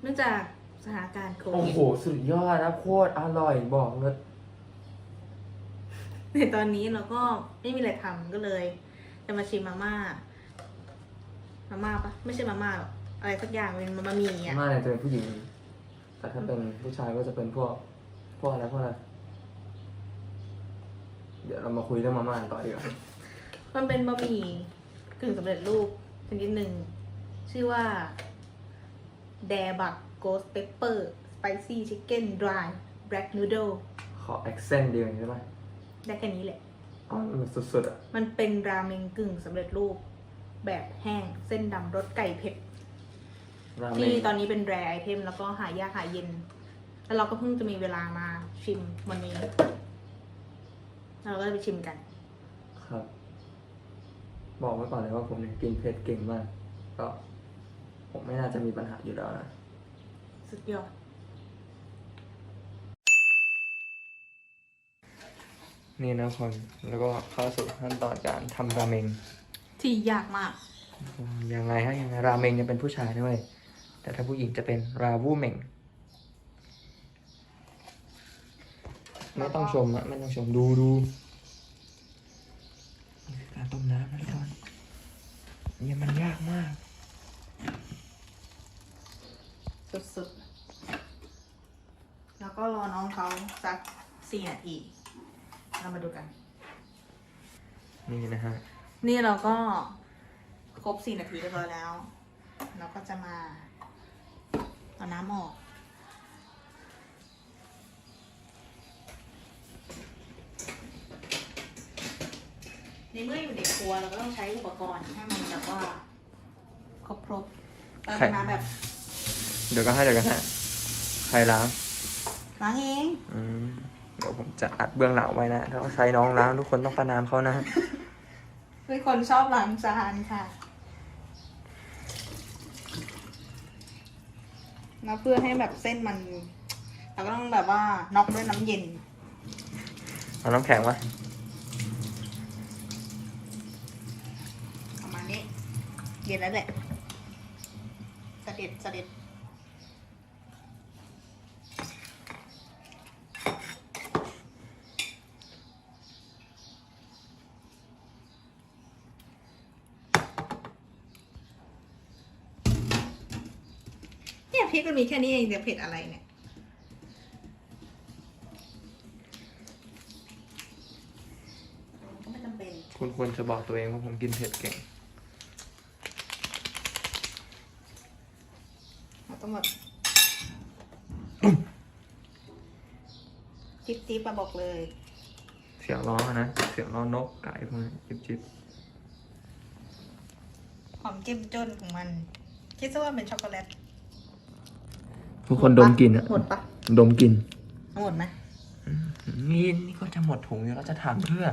เนื่องจากสถานการณ์โคโอ้วิดโห สุดยอดนะโคตรอร่อยบอกเลยในตอนนี้เราก็ไม่มีอะไรทำก็เลย จะมาชิมมาม่า มาม่าปะไม่ใช่มาม่าหรอกอะไรสักอย่างเป็นมาม่าหมีอะมาเนี่ยจะเป็นผู้หญิง แต่ถ้าเป็นผู้ชายก็จะเป็นพวก พวกอะไรพวกอะไรเดี๋ยวเรามาคุยเรื่องมาม่ากันต่อดีกว่ามันเป็นบะหมี่กึ่งสำเร็จรูปชนิดหนึ่งชื่อว่า d a r b u c Ghost Pepper Spicy Chicken Dry Black Noodle ขอ accent เดียวใช่ไหมได้แค่นี้แหละ อ๋อมันสุดๆอะ มันเป็นราเมงกึ่งสำเร็จรูป แบบแห้งเส้นดำรสไก่เผ็ด ราเมที่งตอนนี้เป็นแรไอเทมแล้วก็หายากหาเย็น แล้วเราก็เพิ่งจะมีเวลามาชิมวันนี้เราก็จะไปชิมกัน ครับ บอกไว้ก่อนเลยว่าผมเนี่ยกินเผ็ดเก่งมาก ก็ ผมไม่น่าจะมีปัญหาอยู่แล้วนะ สุดยอด นี่นะคน แล้วก็เข้าสู่ขั้นตอนการทำราเมง ที่ยากมาก ยังไงฮะยังไงราเมงจะเป็นผู้ชายด้วย แต่ถ้าผู้หญิงจะเป็นราวูเมง ไม่ต้องชมอะไม่ต้องชมดูดูนี่คือการต้มน้ำนะทุกคนเนี่ยมันยากมาก สุดๆ แล้วก็รอน้องเขาสัก สี่นาทีเรามาดูกัน นี่นะฮะ นี่เราก็ครบสี่นาทีเรียบร้อยแล้ว เราก็จะมาเอาน้ำออก ในเมื่ออยู่ในครัวเราก็ต้องใช้อุปกรณ์ให้มันแบบว่า ครบครบๆเติมน้ำแบบเดี๋ยวก็ให้เดี๋ยวกันฮะใครล้างล้างเอง อืม เดี๋ยวผมจะอัดเบื้องหลังไว้นะถ้าใช้น้องล้างทุกคนต้องประนามเขานะ เป็นคนชอบล้างจานค่ะ แล้วเพื่อให้แบบเส้นมันเราก็ต้องแบบว่าน็อกด้วยน้ำเย็น เอาน้ำแข็งวะประมาณนี้ เย็นแล้วแหละเสด็จเสด็จเนี่ย พริกมันมีแค่นี้เองแต่เผ็ดอะไรเนี่ย ก็ไม่จำเป็น คุณควรจะบอกตัวเองว่าผมกินเผ็ดเก่ง เราต้องแบบจิ๊บจิ๊บมาบอกเลย เสียงร้องอะนะ เสียงร้องนกไก่พวกนี้จิบจิบความเจ้มจนของมัน คิดซะว่าเป็นช็อกโกแลต ทุกคนดมกลิ่นอะหมดปะดมกลิ่นหมดไหมนี่นี่ก็จะหมดถุงอยู่แล้วจะถามเพื่อ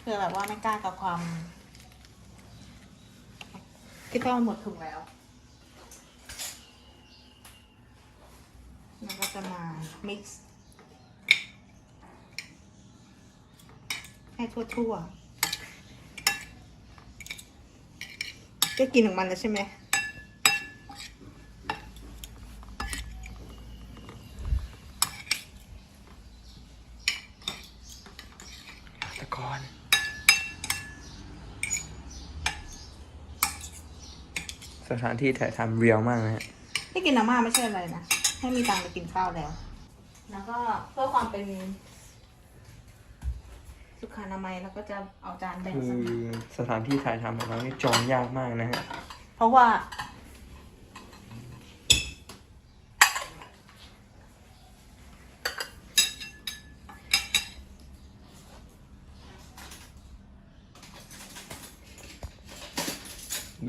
เพื่อแบบว่าไม่กล้ากับความคิดว่ามันหมดถุงแล้วแล้วก็จะมา mix ให้ทั่วๆก็กินของมันแล้วใช่ไหม ตะกอน สถานที่ถ่ายทำเรียลมากนะฮะที่กินมาม่าไม่ใช่อะไรนะ ให้มีตังค์ไปกินข้าวแล้ว แล้วก็เพื่อความเป็น สุขอนามัยเราก็จะเอาจานแบ่งคืสักอหน่อยสถานที่ถ่ายทำของเรานี่จองยากมากนะฮะ เพราะว่า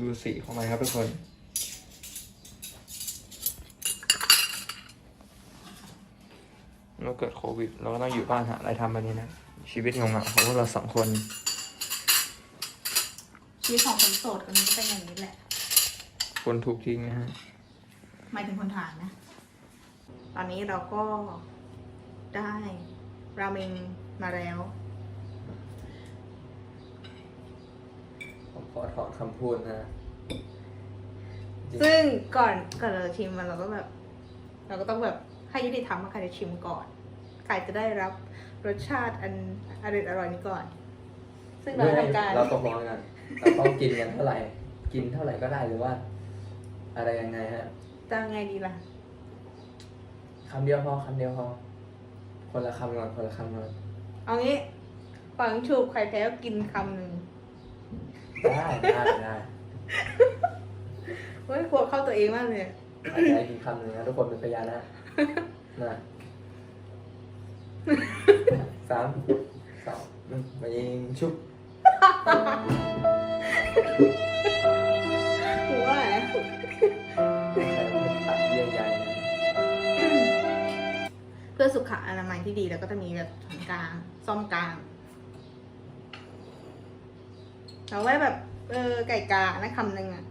ดู สีของมันครับทุกคน เราเกิดโควิด เราก็ต้องอยู่บ้านหาอะไรทำแบบนี้นะ ชีวิตงงๆของพวกเราสองคน ชีวิตของคนโสดคนนี้ก็เป็นอย่างนี้แหละ คนถูกทิ้งนะฮะหมายถึงคนถ่ายนะ ตอนนี้เราก็ได้ราเมงมาแล้วผมขอถอนคำพูดนะจริง ซึ่งก่อนก่อนเราจะชิมมันเราก็แบบ เราก็ต้องแบบให้ยุติธรรมว่าใครจะชิมก่อนใครจะได้รับรสชาติอันอร่อยอร่อยนี้ก่อน ซึ่งเราทำการเราตกลงกันเราต้องกินกันเท่าไหร่ กินเท่าไหร่ก็ได้หรือว่า อะไรยังไงฮะจะไงดีล่ะคำเดียวพอคำเดียวพอ คนละคำก่อนคนละคำก่อนเอางี้ฝังชูบใครแพ้ก็กินคำหนึ่งได้ได้ได้ เฮ้ยกลัวเข้าตัวเองมากเลยได้กินคำหนึ่งนะทุกคนเป็นพยานนะนะสามสองหนึ่งมายิงชุบกูว่านะใช้ตัดเยี่ยงใหญ่นะเพื่อสุขอนามัยที่ดีแล้วก็จะมีแบบช้อนกลาง ซ่อมกลางเอาไว้แบบ เออ ไก่กานะคำหนึ่งอะ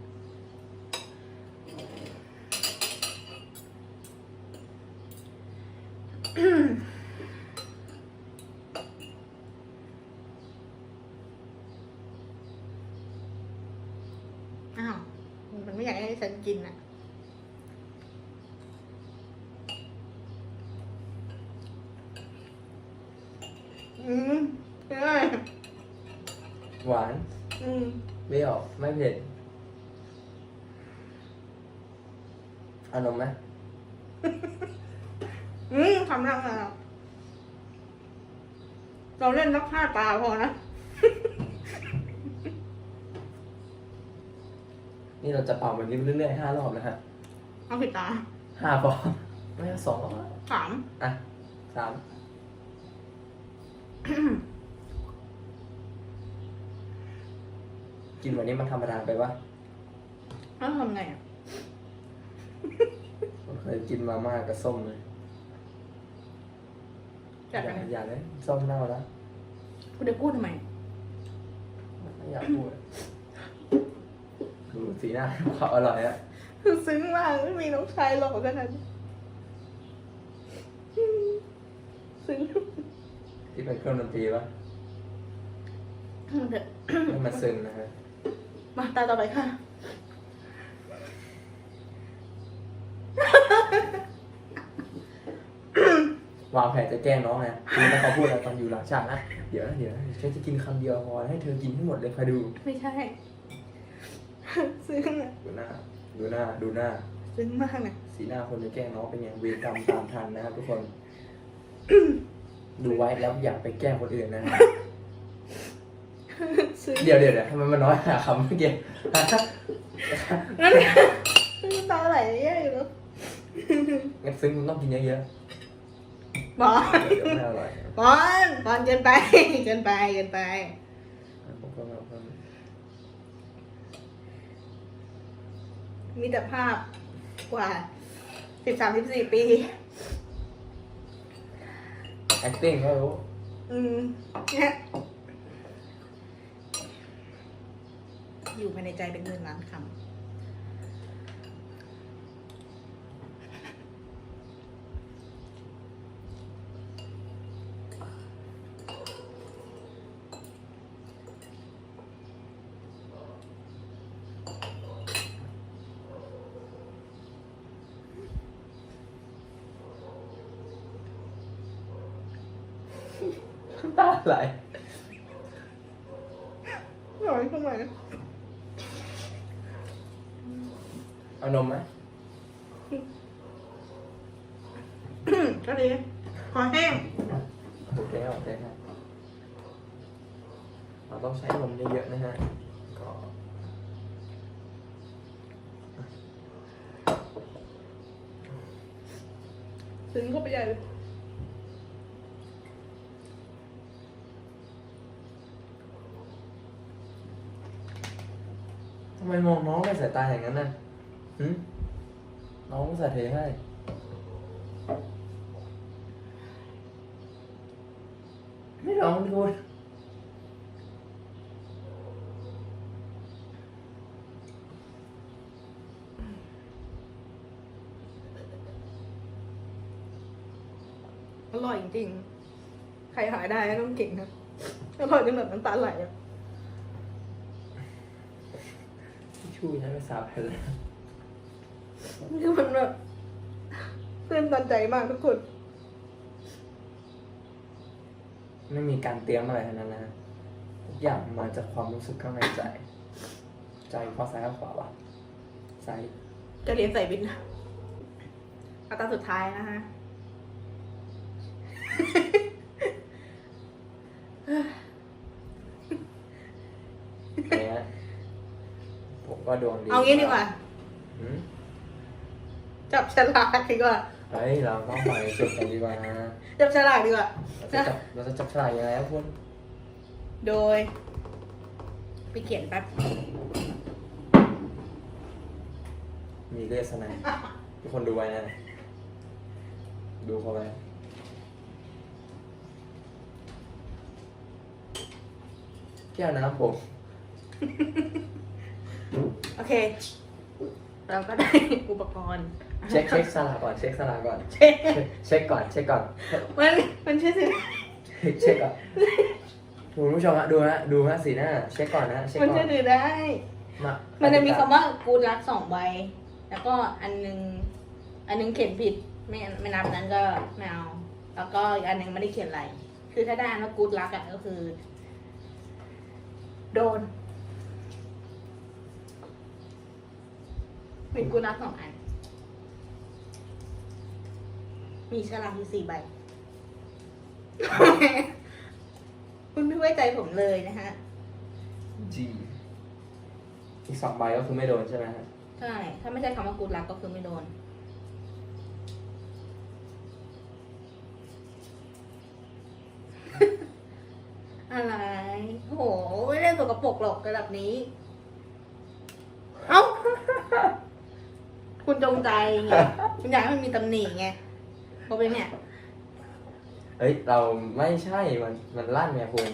อ้าว มันไม่อยากให้ฉันกินอะ อืมใช่ หวาน อืม เปรี้ยวไม่เผ็ดเอานมไหม อืมทำรังอะ เราเล่นนักฆ่าตาพอนะ นี่เราจะเป่าแบบนี้ไปเรื่อยๆห้ารอบนะฮะเอาผิดตาห้าพอไม่เอาสองหรอกสามอะสามกินวันนี้มันธรรมดาไปวะแล้วทำไงอะผมเคยกินมาม่ากับส้มเลย จัดออะไรย่าอย่าเลยส้มเน่าแล้วกูจะพูดทำไมไม่อยากพูดอะดูสีหน้าเขาอร่อยอะคือซึ้งมากไม่มีน้องชายหล่อขนาดนี้ซึ้งที่เป็นเครื่องดนตรีปะเถอะ ให้มันซึมนะฮะมาตาต่อไปค่ะ วางแผนจะแกล้งน้องไงคือแล้วเขาพูดอะไรตอนอยู่หลังฉากนะ เดี๋ยวนะเดี๋ยวนะฉันจะกินคำเดียวพอให้เธอกินให้หมดเลยคอยดูไม่ใช่ ซึ้งอะดูหน้า ดูหน้า ดูหน้า ซึ้งมากนะสีหน้าคนจะแกล้งน้องเป็นอย่างเวรกรรมตามทันนะครับทุกคน ดูไว้แล้วอย่าไปแกล้งคนอื่นนะฮะซึ้งเดี๋ยวเดี๋ยวเดี๋ยวทำไมมันน้อยหาคำเมื่อกี้นั่นซึ้งตาไหลแย่อยู่แล้ว งั้นซึ้งมันต้องกินเยอะ บอลๆเดี๋ยวไม่อร่อยบอลบอลเกินไปเกินไปเกินไปผมก็แบบว่ามีแต่ภาพกว่าสิบสามสิบสี่ปี acting ก็รู้อืมเนี่ยอยู่ภายในใจเป็นหมื่นล้านคำ น้ำตาไหลหน่อยทำไมเอานมไหมก็ดีคอแห้งโอเคครับโอเคครับเราต้องใช้นมเยอะๆนะฮะ ก็ซึ้งเข้าไปใหญ่เลย ไมมองน้องด้วยสายตาอย่างนั้นน่ะหึน้องสาเทให้ ไม่ร้องดิคุณอร่อยจริงๆ ใครหาได้ต้องเก่งนะ อร่อยจนแบบน้ำตาไหลอะ ทิ ชชู่ใช้ไปสาบแผ่นแล้วคือมันแบบตื่นตันใจมากทุกคน ไม่มีการเตรียมอะไรทั้งนั้นนะทุกอย่างมาจากความรู้สึกข้างในใจ ใจข้อซ้ายข้อขวาวะซ้ายจะเรียนใส่บินนะเอาตาสุดท้ายนะคะ เนี้ยผม ก็ดวงดีเอางี้ดีกว่าหืมจับฉลากดีกว่าเฮ้ยเราต้องไปสุดกันดีกว่านะจับฉลากดีกว่า เราจะจับเราจะจับฉลากยังไงครับคุณโดย ไปเขียนแป๊บมีเลือดสนายทุกคนดูไว้นะ ดูเขาไว้แก้วน้ำผม โอเค เราก็ได้อุปกรณ์เช็คเช็คสลากก่อนเช็คสลากก่อนเช็คเช็คเช็คก่อนเช็คก่อนมันมันชื่อสิเช็คเช็คก่อนคุณผู้ชมฮะดูนะดูนะสีหน้าเช็คก่อนนะเช็คมันก่อชื่อนถือได้มามันจะมีคำว่ากูรักสองใบ แล้วก็อันหนึงอันหนึงเขียนผิดไม่ไม่นับนั้นก็ไม่เอาแล้วก็อีกอันหนึงไม่ได้เขียนอะไร คือถ้าได้อันว่ากูรักอะก็คือ โดน มีกูรักสองอัน มีฉลากอยู่สี่ใบ คุณไม่ไว้ใจผมเลยนะฮะ จีอีกสองใบก็คือไม่โดนใช่ไหมฮะใช่ ถ้าไม่ใช่คำว่ากูรักก็คือไม่โดน อะไร โห ไม่ได้สกปรกหรอกระดับนี้ เอ้า คุณจงใจไงคุณอยากให้มันมีตำหนิไงเพราะเป็นเนี่ยเฮ้ยเราไม่ใช่มันมันลั่นไงคุณ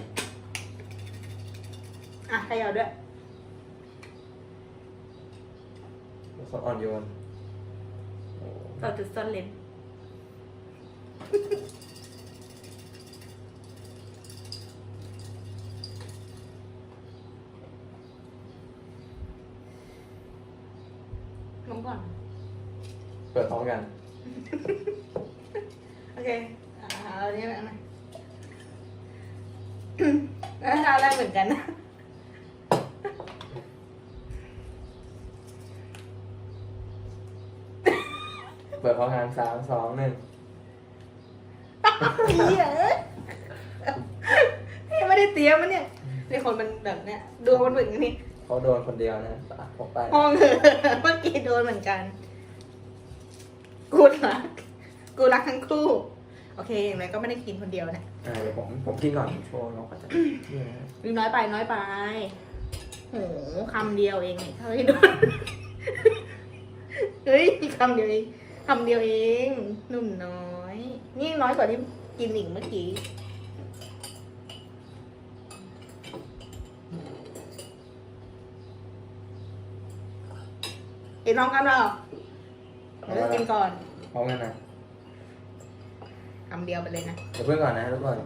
อะใครเอาด้วยคนอ่อนโยนโอ้ต่อจุดซ่อนเลนลงก่อน เปิดพร้อ มกัน โอเคอ่าเอาอันนี้นะแล้วเราได้เหมือนกันนะ เปิดพร้อมกันสามสองหนึ่งเหี้ยเอ้ยยังไม่ได้เตรียมมันเนี่ยในคนมันแบบเนี้ยดวงมันเหมือนกันนี่เขาโดนคนเดียวนะอะผมไปห้องเออเมื่อกี้โดนเหมือนกัน กูรัก กูรักทั้งคู่ โอเคอย่างไรก็ไม่ได้กินคนเดียวนะอ่าเดี๋ยวผมผมกินก่อนโชว์เราก็จะนี่นะมีน้อยไปน้อยไปโหคำเดียวเองเนี่ยเท่าที่โดนเฮ้ยคำเดียวเองคำเดียวเองหนุ่มน้อย นี่น้อยกว่าที่กินอีกเมื่อกี้กินน้องกันเปล่าเดี๋ยวกินก่อนพร้อมกันนะคำเดียวไปเลยนะเดี๋ยวเพื่อนก่อนนะทุกคน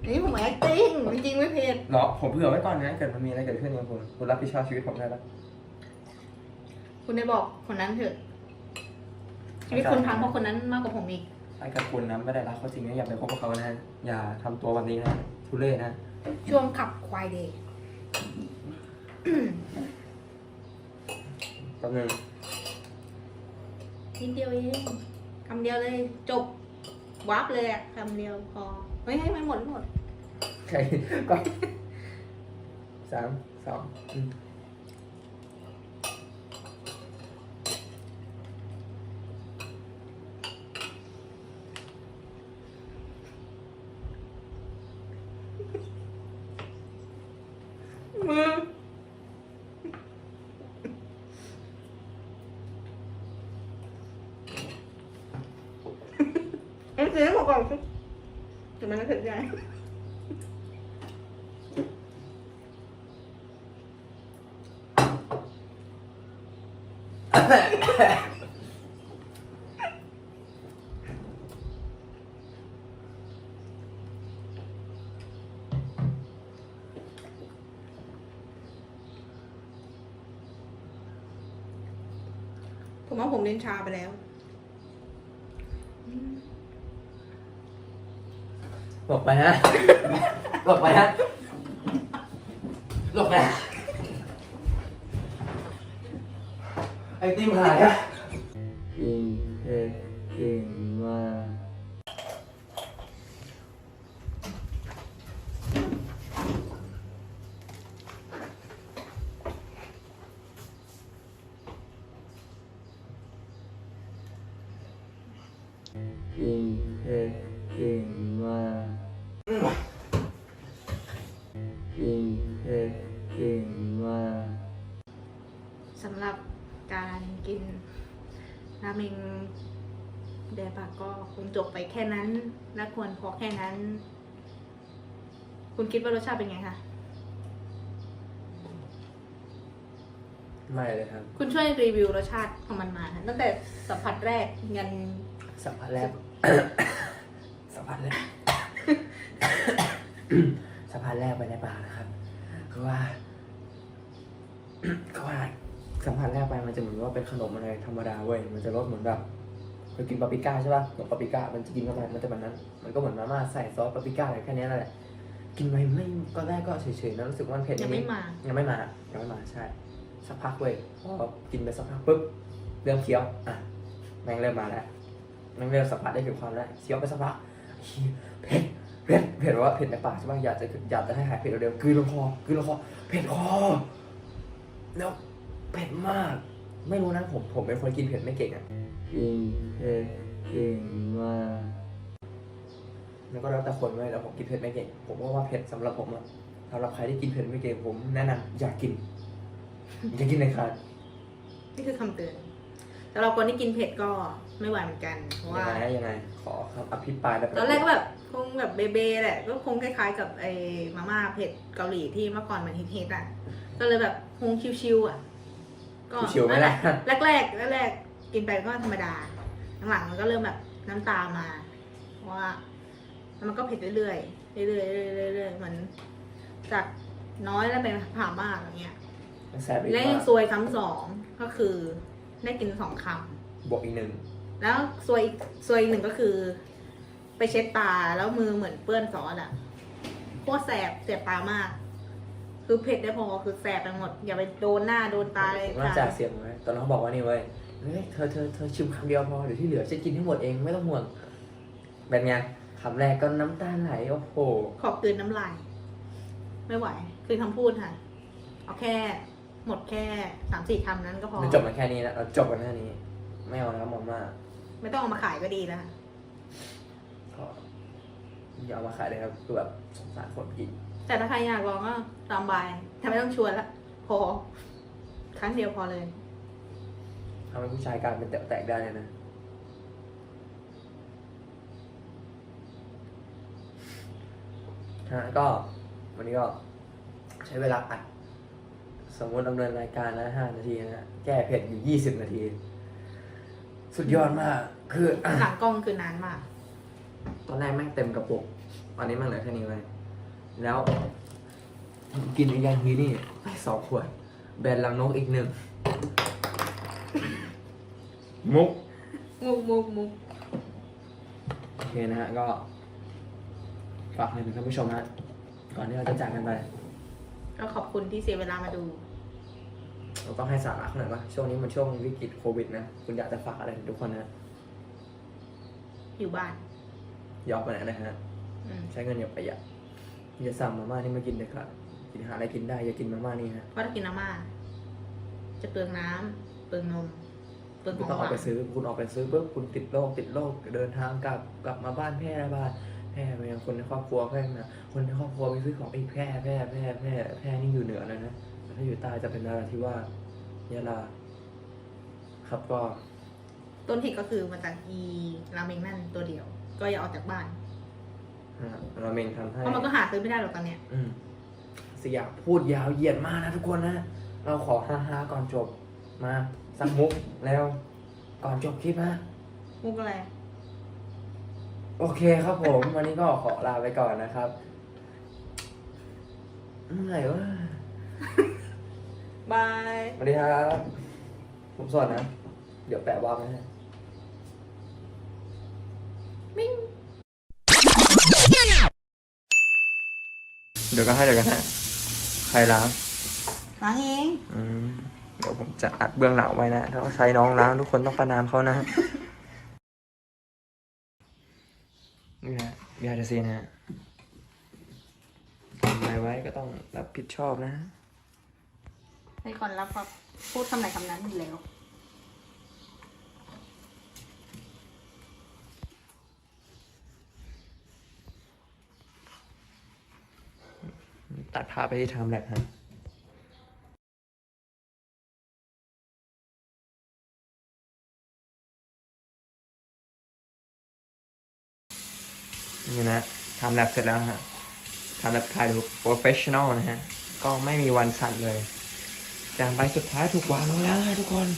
เดี๋ยวนี่ผม acting จริงๆไม่เผ็ดรอผมเผื่อไว้ก่อนนะเกิดมันมีอะไรเกิดขึ้นกับคุณคุณรับผิดชอบชีวิตผมได้ปะคุณได้บอกคนนั้นเถอะ ชีวิตคุณพังเพราะคนนั้นมากกว่าผมอีกไอ้กับคุณนะไม่ได้รักเขาจริงนะอย่าไปคบกับเขานะอย่าทำตัวแบบนี้นะทุเรศนะช่วงขับควายเดย์ แป๊บนึงนิดเดียวเองคำเดียวเลยจบวับเลยอะคำเดียวพอเฮ้ยให้ไม่หมดไม่หมด ใครก็สามสองอืมมื thế mà còn chút thì mình nó thật dài ผมว่าผมเล่นชาไปแล้ว ลบไปฮะหลบไปฮะหลบไปไอติมหายอะกินเผ็ดเก่งมาก แดบะก็คงจบไปแค่นั้นและควรพอแค่นั้น คุณคิดว่ารสชาติเป็นไงคะ ไม่เลยครับคุณช่วยรีวิวรสชาติของมันมาตั้งแต่สัมผัสแรกยันสัมผัสแรก สัมผัสแรก สัมผัสแรกไปในปากนะครับ คือว่า คือว่าสัมผัสแรกไปมันจะเหมือนว่าเป็นขนมอะไรธรรมดาเว้ย มันจะรสเหมือนแบบ เคยกินปาปริก้าใช่ป่ะขนมปาปริก้ามันจะกินเข้าไปมันจะแบบนั้น มันก็เหมือนมาม่าใส่ซอสปาปริก้าอะไรแค่นี้นั่นแหละ กินไปไม่ก็แรกก็เฉยๆนะรู้สึกว่ามันเผ็ดยังนิไม่ดๆมา ยังไม่มา ยังไม่มาใช่ สักพักเว้ยพอกินไปสักพักปุ๊บ เริ่มเคี้ยว อะ แม่งเริ่มมาแล้วแม่งเริ่มสัมผัสได้ถึงความแล้ว เคี้ยวไปสักพักเหี้ยเผ็ดเผ็ดเผ็ดว่าเผ็ดในปากใช่ป่ะอยากจะอยากจะให้หายเผ็ดเร็วๆกลืนลงคอกลืนลงคอ เผ็ดคอ แล้วเผ็ดมาก ไม่รู้นะผมผมเป็นคนกินเผ็ดไม่เก่งอะ กินเผ็ดเก่งมากแล้วก็แล้วแต่คนเว้ยแล้วผมกินเผ็ดไม่เก่ง ผมว่าว่าเผ็ดสำหรับผมอะสำหรับใครที่กินเผ็ดไม่เก่งผมแนะนำอย่ากิน อย่ากินเลยครับนี่คือคำเตือนแต่เราคนที่กินเผ็ดก็ไม่ไหวเหมือนกัน เพราะยัว่างไงยังไง ขอคำอภิปรายแบบตอนแรกก็แบบคงแบบเบเบแหละ ก็คงคล้ายๆกับไอ้มาม่าเผ็ดเกาหลีที่เมื่อก่อนมันฮิตๆอะ ก็เลยแบบคงชิวๆอะก็ชิวๆไหมล่ะ แรกๆแรกๆ กินไปก็ธรรมดาหลังๆมันก็เริ่มแบบน้ำตามาเพราะว่าแล้วมันก็เผ็ดเรื่อยๆเรื่อยๆเรื่อยๆเรื่อยๆเหมือนจากน้อยแล้วเป็นผ่ามากอย่างเงี้ยแสบอีกและยังว่าซวยซ้ำสองก็คือได้กินสองคำบวกอีกหนึ่งแล้วซวยอีกซวยอีกหนึ่งก็คือ ไปเช็ดตาแล้วมือเหมือนเปื้อนซอสอะโคตรแสบแสบตามาก คือเผ็ดได้พอคือแสบไปหมด อย่าไปโดนหน้าโดนตาเลยผมน่าจะเสียงไว้ตอนนั้นเขาบอกว่านี่เว้ย เฮ้ยเธอเธอเธอชิมคำเดียวพอเดี๋ยวที่เหลือฉันกินให้หมดเองไม่ต้องห่วงเป็นไงคำแรกก็น้ำตาไหลโอ้โห ขอบกลืนน้ำลาย ไม่ไหว คือคำพูดค่ะ เอาแค่ หมดแค่สามสี่คำนั้นก็พอ มันจบมาแค่นี้นะเราจบกันแค่นี้ ไม่เอาแล้วมาม่าไม่ต้องเอามาขายก็ดีแล้วค่ะก็อย่าเอามาขายเลยครับคือแบบสงสารคนกิน แต่ถ้าใครอยากลองก็ตามบายถ้าไม่ต้องชวนละพอ ครั้งเดียวพอเลย ทำให้ผู้ชายกลายเป็นแตกแตกได้เลยนะฮะก็วันนี้ก็ใช้เวลาอัด สมมติดำเนินรายการนะห้านาทีนะฮะแก้เผ็ดอยู่ยี่สิบนาที สุดยอดมาก คือหลังกล้องคือนานมาก ตอนแรกแม่งเต็มกระปุกตอนนี้มันเหลือแค่นี้เลยแล้ว กินอีกอย่างทีนี่ไปสองขวด แบรนด์ลังนกอีกหนึ่ง มุกมุกมุกมุกโอเคนะฮะก็ฝากให้ถึงท่านผู้ชมนะก่อนที่เราจะจากกันไปก็ขอบคุณที่เสียเวลามาดู เราต้องให้สาระเขาหน่อยว่าช่วงนี้มันช่วงวิกฤตโควิดนะคุณอยากจะฝากอะไรถึงทุกคนนะอยู่บ้านยอมไปไหนนะฮะอืมใช้เงินอย่าประหยัดอย่าสั่งมาม่านี่มากินเลยครับกินหาอะไรกินได้อย่ากินมาม่านี่ฮะ เพราะถ้ากินน้ำมาจะเปลืองน้ำเป ลืองนมเปลืองขคุณองต้องหออกวานไปซื้อ คุณออกไปซื้อปุ๊บคุณติดโรคติดโรคเดินทางกลับกลับมาบ้านแพร่บ้านแพร่ไปยังคนในครอบครัวแพร่มาคนในครอบครัวไปซื้อของอีกแพร่แพร่แพร่แพร่แพร่นี่อยู่เหนือเลยนะแต่ถ้าอยู่ใต้จะเป็นนราธิวาสยะลาครับก็ต้นเหตุก็คือมาจากอีราเมงนั่นตัวเดียว ก็อย่าออกจากบ้าน อ่าราเมงทำให้ เพราะมันก็หาซื้อไม่ได้หรอกตอนเนี้ย อืมสยามพูดยาวเหยียดมากนะทุกคนนะ เราขอฮ่าฮาๆก่อนจบมา สักมุกแล้วก่อนจบคลิปนะมุกอะไร โอเคครับผม วันนี้ก็ขอลาไปก่อนนะครับเมื่อไหร่วะบาย สวัสดีครับ ผมสวัสดนะเดี๋ยวดี๋ยวแปะว่าไว้ให้ มิ้ง เดี๋ยวก็ให้เดี๋ยวกันฮะ ใครล้างล้างเอง อืม เดี๋ยวผมจะอัดเบื้องหลังไว้นะ ถ้าใช้น้องล้างทุกคนต้องประนามเขานะนี่นะยาจะซีนะฮะทำอะไรไว้ก็ต้องรับผิดชอบนะในคนรับครับพูดคำไหนคำนั้นอยู่แล้ว ตัดภาพไปที่ไทม์แลปฮะ นี่นะทำแลบเสร็จแล้วฮะทำแลบถ่ายดูโปรเฟชชั่นอลนะฮะ ก็ไม่มีวันสั่นเลยจางใบสุดท้ายถูกวางลงแล้วนะทุกคน